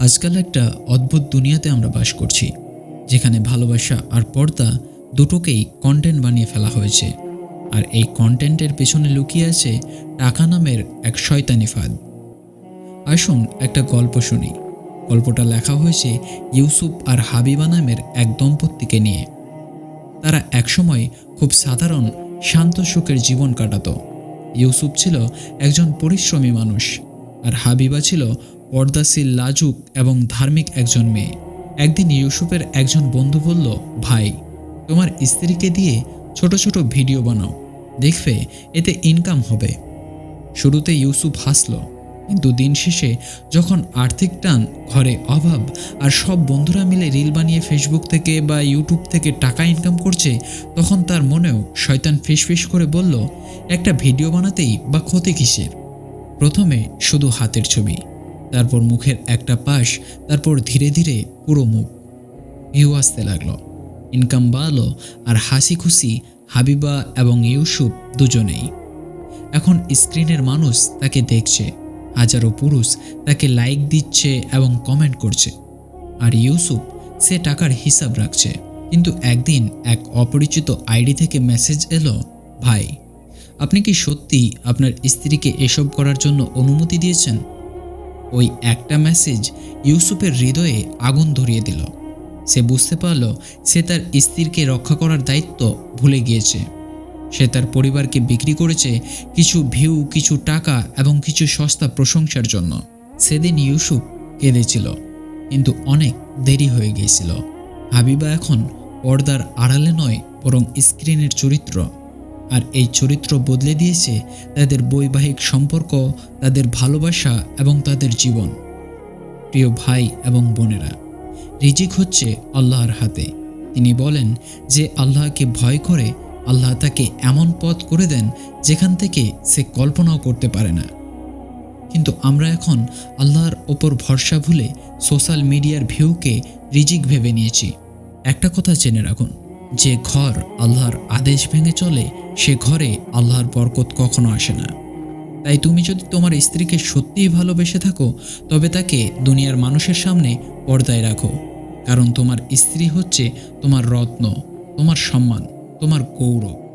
আজকাল একটা অদ্ভুত দুনিয়াতে আমরা বাস করছি, যেখানে ভালোবাসা আর পর্দা দুটোকেই কন্টেন্ট বানিয়ে ফেলা হয়েছে। আর এই কন্টেন্টের পেছনে লুকিয়ে আছে টাকা নামের এক শয়তানি ফাঁদ। আসুন একটা গল্প শুনি। গল্পটা লেখা হয়েছে ইউসুফ আর হাবিবা নামের এক দম্পতিকে নিয়ে। তারা একসময় খুব সাধারণ, শান্ত সুখের জীবন কাটাত। ইউসুফ ছিল একজন পরিশ্রমী মানুষ, আর হাবিবা ছিল পর্দাশীল লাজুক এবং ধার্মিক একজন মেয়ে। একদিন ইউসুফের একজন বন্ধু বলল, ভাই, তোমার স্ত্রীকে দিয়ে ছোট ছোট ভিডিও বানাও। দেখবে এতে ইনকাম হবে। শুরুতে ইউসুফ হাসল, কিন্তু দিন শেষে যখন আর্থিক টান, ঘরে অভাব আর সব বন্ধুরা মিলে রিল বানিয়ে ফেসবুক থেকে বা ইউটিউব থেকে টাকা ইনকাম করছে, তখন তার মনেও শয়তান ফিসফিস করে বলল, একটা ভিডিও বানাতেই বা ক্ষতি কিসের? প্রথমে শুধু হাতের ছবি। তারপর মুখের একটা পাশ, তারপর ধীরে ধীরে পুরো মুখ। ভিউ আসতে লাগল। ইনকাম বাড়লো আর হাসি খুশি হাবিবা এবং ইউসুফ দুজনেই। এখন স্ক্রিনের মানুষ তাকে দেখছে, হাজারো পুরুষ তাকে লাইক দিচ্ছে এবং কমেন্ট করছে। আর ইউসুফ সে টাকার হিসাব রাখছে। কিন্তু একদিন এক অপরিচিত আইডি থেকে মেসেজ এলো, ভাই, আপনি কি সত্যি আপনার স্ত্রীকে এসব করার জন্য অনুমতি দিয়েছেন? ওই একটা মেসেজ ইউসুফের হৃদয়ে আগুন ধরিয়ে দিল। সে বুঝতে পারল সে তার স্ত্রীকে রক্ষা করার দায়িত্ব ভুলে গিয়েছে। সে তার পরিবারকে বিক্রি করেছে কিছু ভিউ, কিছু টাকা এবং কিছু সস্তা প্রশংসার জন্য। সেদিন ইউসুফ কেঁদেছিল, কিন্তু অনেক দেরি হয়ে গিয়েছিল। হাবিবা এখন পর্দার আড়ালে নয়, বরং স্ক্রিনের চরিত্র। আর এই চরিত্র বদলে দিয়েছে তাদের বৈবাহিক সম্পর্ক, তাদের ভালোবাসা এবং তাদের জীবন। প্রিয় ভাই এবং বোনেরা, রিজিক হচ্ছে আল্লাহর হাতে। তিনি বলেন যে আল্লাহকে ভয় করে আল্লাহ তাকে এমন পথ করে দেন যেখান থেকে সে কল্পনাও করতে পারে না। কিন্তু আমরা এখন আল্লাহর ওপর ভরসা ভুলে সোশ্যাল মিডিয়ার ভিউকে রিজিক ভেবে নিয়েছি। একটা কথা জেনে রাখুন, যে ঘর আল্লাহর আদেশ ভেঙে চলে সে ঘরে আল্লাহর বরকত কখনো আসে না। তাই তুমি যদি তোমার স্ত্রীকে সত্যিই ভালোবেসে থাকো, তবে তাকে দুনিয়ার মানুষের সামনে পর্দায় রাখো। কারণ তোমার স্ত্রী হচ্ছে তোমার রত্ন, তোমার সম্মান, তোমার গৌরব।